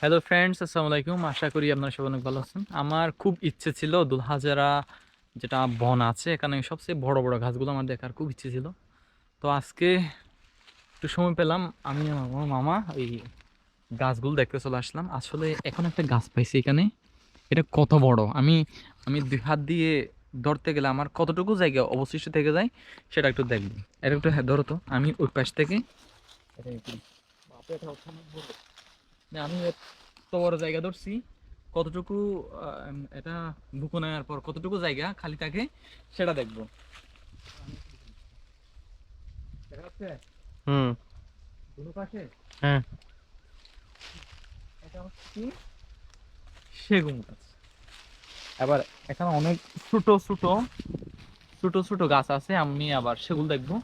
Hello friends আসসালামু আলাইকুম আশা করি আপনারা সবাই অনেক ভালো আছেন। আমার খুব ইচ্ছে ছিল দুলহাজারা যেটা বন আছে, এখানে সবচেয়ে বড় বড় গাছগুলো আমার দেখার খুব ইচ্ছে ছিল। তো আজকে একটু সময় পেলাম, আমি আমার মামা ওই গাছগুলো দেখতে চলে আসলাম। আসলে এখন একটা গাছ পাইছি এখানে। এটা কত বড়? আমি আমি দুই হাত দিয়ে ধরতে গেলে আমার কতটুকু জায়গা অবশিষ্ট থেকে যায় সেটা একটু দেখব। এটা একটু হ্যাঁ ধরো তো। আমি ওই পাশ থেকে আমি এত বড় জায়গা ধরছি কতটুকু এটা বুকো নেওয়ার পর কতটুকু জায়গা খালি থাকে সেটা দেখব। হুম। পাশে? হ্যাঁ। এটা হচ্ছে কি? সেগুন গাছ। আবার এখানে অনেক ছোট ছোট ছোট ছোট গাছ আছে আমি আবার সেগুলো দেখব।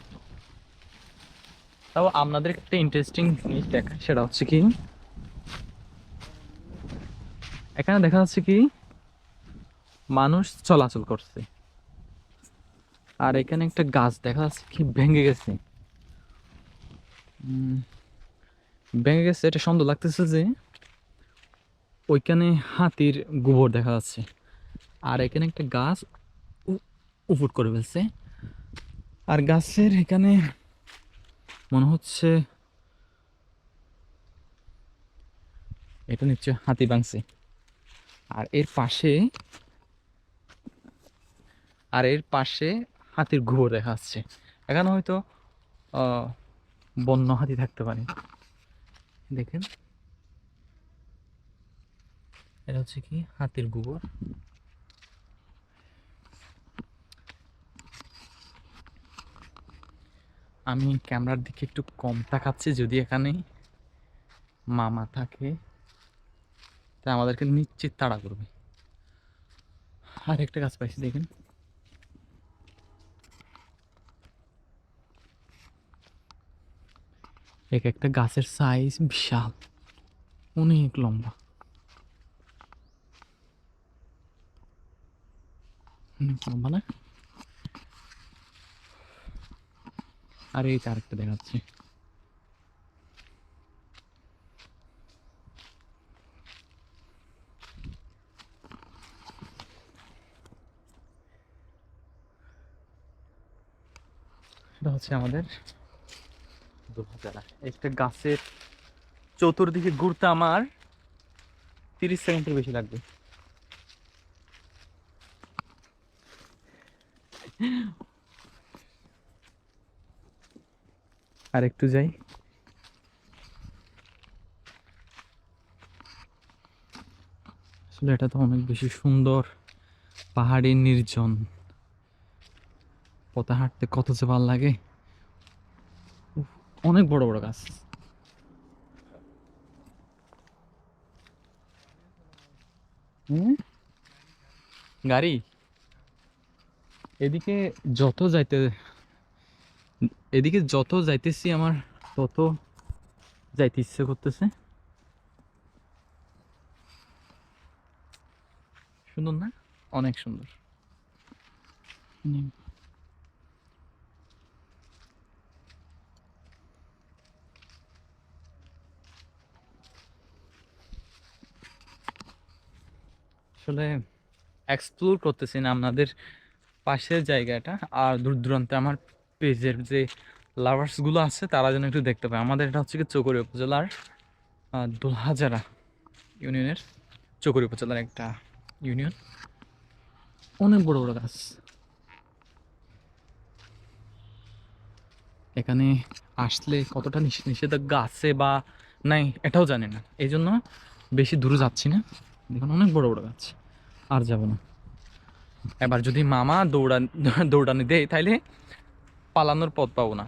তাও আপনাদের একটা ইন্টারেস্টিং জিনিস দেখা সেটা হচ্ছে কি? এখানে দেখা যাচ্ছে কি, মানুষ চলাচল করছে। আর এখানে একটা গাছ দেখা যাচ্ছে কি, ভেঙে গেছে। ভেঙে গেছে, এটা সুন্দর লাগতেছে যে, ওইখানে হাতির গোবর দেখা যাচ্ছে। আর এখানে একটা গাছ উপুট করে ফেলছে। আর গাছের এখানে মনে হচ্ছে, এটা নিশ্চয় হাতি ভাঙছে। আর এর পাশে, আর এর পাশে হাতির গোবর দেখা যাচ্ছে। এখানে হয়তো বন্য হাতি থাকতে পারে। দেখেন। এটা হচ্ছে কি? হাতির গোবর আমি ক্যামেরার দিকে একটু কম তাকাচ্ছি, যদি এখানে মামা থাকে। তা আমাদেরকে নিশ্চিত তাড়া করবে। আর একটা গাছ পাইছি, দেখেন। এক একটা গাছের সাইজ বিশাল, অনেক লম্বা। লম্বা না? আর এই আরেকটা দেখাচ্ছি। এটা হচ্ছে আমাদের। একটা গাছের চতুর্দিকে ঘুরতে আমার তিরিশ সেকেন্ডের বেশি লাগবে। আর একটু যাই। আসলে এটা তো অনেক বেশি সুন্দর পাহাড়ি নির্জন। পথে হাঁটতে কত যে ভালো লাগে। অনেক বড় বড় গাছ? গাড়ি? এদিকে যত যাইতে, এদিকে যত যাইতেছি আমার, তত যাইতে ইচ্ছে করতেছে। সুন্দর না? অনেক সুন্দর। আসলে এক্সপ্লোর করতেছি না আপনাদের পাশের জায়গাটা আর দূর দূরান্তে আমার পেজের যে লাভার্সগুলো আছে, তারা যেন একটু দেখতে পায়। আমাদের এটা হচ্ছে কি চকরি উপজেলার দোলহাজারা ইউনিয়নের চকরি উপজেলার একটা ইউনিয়ন। অনেক বড় বড় গাছ। এখানে আসলে কতটা নিষে- নিষেধাজ্ঞা আছে বা নাই এটাও জানি না। এই জন্য বেশি দূরে যাচ্ছি না। দেখুন, অনেক বড় বড় গাছ। আর যাব না। এবার যদি মামা দৌড়ান দৌড়ানি দেয় তাহলে পালানোর পথ পাবো না।